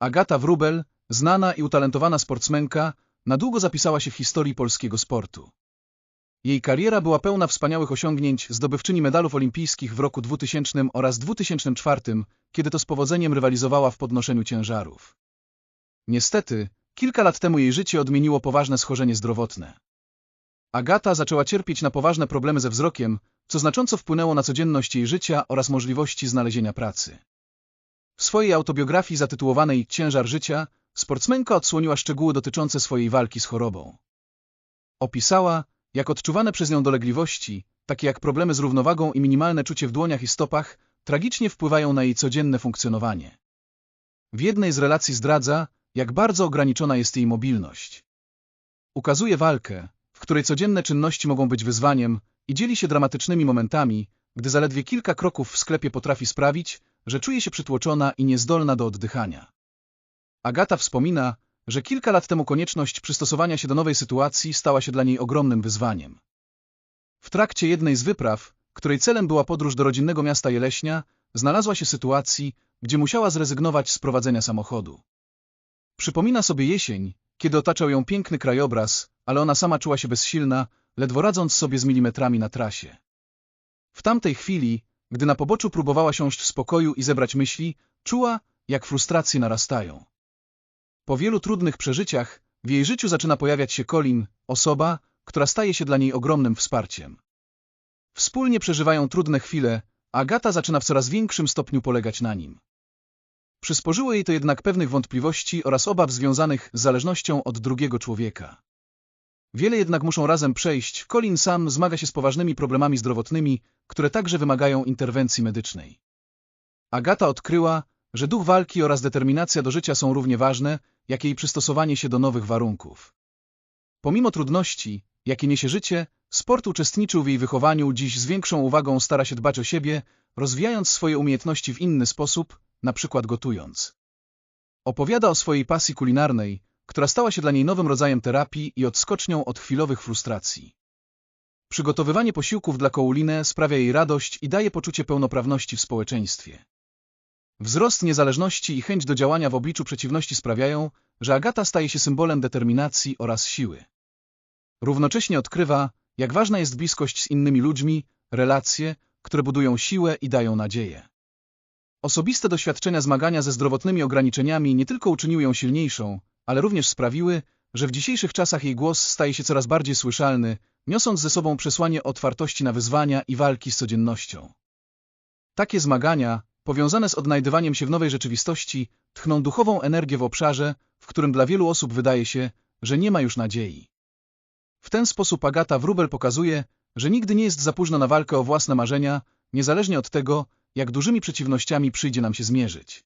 Agata Wrubel, znana i utalentowana sportsmenka, na długo zapisała się w historii polskiego sportu. Jej kariera była pełna wspaniałych osiągnięć, zdobywczyni medalów olimpijskich w roku 2000 oraz 2004, kiedy to z powodzeniem rywalizowała w podnoszeniu ciężarów. Niestety, kilka lat temu jej życie odmieniło poważne schorzenie zdrowotne. Agata zaczęła cierpieć na poważne problemy ze wzrokiem, co znacząco wpłynęło na codzienność jej życia oraz możliwości znalezienia pracy. W swojej autobiografii zatytułowanej Ciężar życia sportsmenka odsłoniła szczegóły dotyczące swojej walki z chorobą. Opisała, jak odczuwane przez nią dolegliwości, takie jak problemy z równowagą i minimalne czucie w dłoniach i stopach, tragicznie wpływają na jej codzienne funkcjonowanie. W jednej z relacji zdradza, jak bardzo ograniczona jest jej mobilność. Ukazuje walkę, w której codzienne czynności mogą być wyzwaniem i dzieli się dramatycznymi momentami, gdy zaledwie kilka kroków w sklepie potrafi sprawić, że czuje się przytłoczona i niezdolna do oddychania. Agata wspomina, że kilka lat temu konieczność przystosowania się do nowej sytuacji stała się dla niej ogromnym wyzwaniem. W trakcie jednej z wypraw, której celem była podróż do rodzinnego miasta Jeleśnia, znalazła się sytuacji, gdzie musiała zrezygnować z prowadzenia samochodu. Przypomina sobie jesień, kiedy otaczał ją piękny krajobraz, ale ona sama czuła się bezsilna, ledwo radząc sobie z milimetrami na trasie. W tamtej chwili, gdy na poboczu próbowała siąść w spokoju i zebrać myśli, czuła, jak frustracje narastają. Po wielu trudnych przeżyciach w jej życiu zaczyna pojawiać się Colin, osoba, która staje się dla niej ogromnym wsparciem. Wspólnie przeżywają trudne chwile, a Agata zaczyna w coraz większym stopniu polegać na nim. Przysporzyło jej to jednak pewnych wątpliwości oraz obaw związanych z zależnością od drugiego człowieka. Wiele jednak muszą razem przejść, Colin sam zmaga się z poważnymi problemami zdrowotnymi, które także wymagają interwencji medycznej. Agata odkryła, że duch walki oraz determinacja do życia są równie ważne, jak jej przystosowanie się do nowych warunków. Pomimo trudności, jakie niesie życie, sport uczestniczył w jej wychowaniu, dziś z większą uwagą stara się dbać o siebie, rozwijając swoje umiejętności w inny sposób, na przykład gotując. Opowiada o swojej pasji kulinarnej, która stała się dla niej nowym rodzajem terapii i odskocznią od chwilowych frustracji. Przygotowywanie posiłków dla Koulinę sprawia jej radość i daje poczucie pełnoprawności w społeczeństwie. Wzrost niezależności i chęć do działania w obliczu przeciwności sprawiają, że Agata staje się symbolem determinacji oraz siły. Równocześnie odkrywa, jak ważna jest bliskość z innymi ludźmi, relacje, które budują siłę i dają nadzieję. Osobiste doświadczenia zmagania ze zdrowotnymi ograniczeniami nie tylko uczyniły ją silniejszą, ale również sprawiły, że w dzisiejszych czasach jej głos staje się coraz bardziej słyszalny, niosąc ze sobą przesłanie otwartości na wyzwania i walki z codziennością. Takie zmagania, powiązane z odnajdywaniem się w nowej rzeczywistości, tchną duchową energię w obszarze, w którym dla wielu osób wydaje się, że nie ma już nadziei. W ten sposób Agata Wrubel pokazuje, że nigdy nie jest za późno na walkę o własne marzenia, niezależnie od tego, jak dużymi przeciwnościami przyjdzie nam się zmierzyć.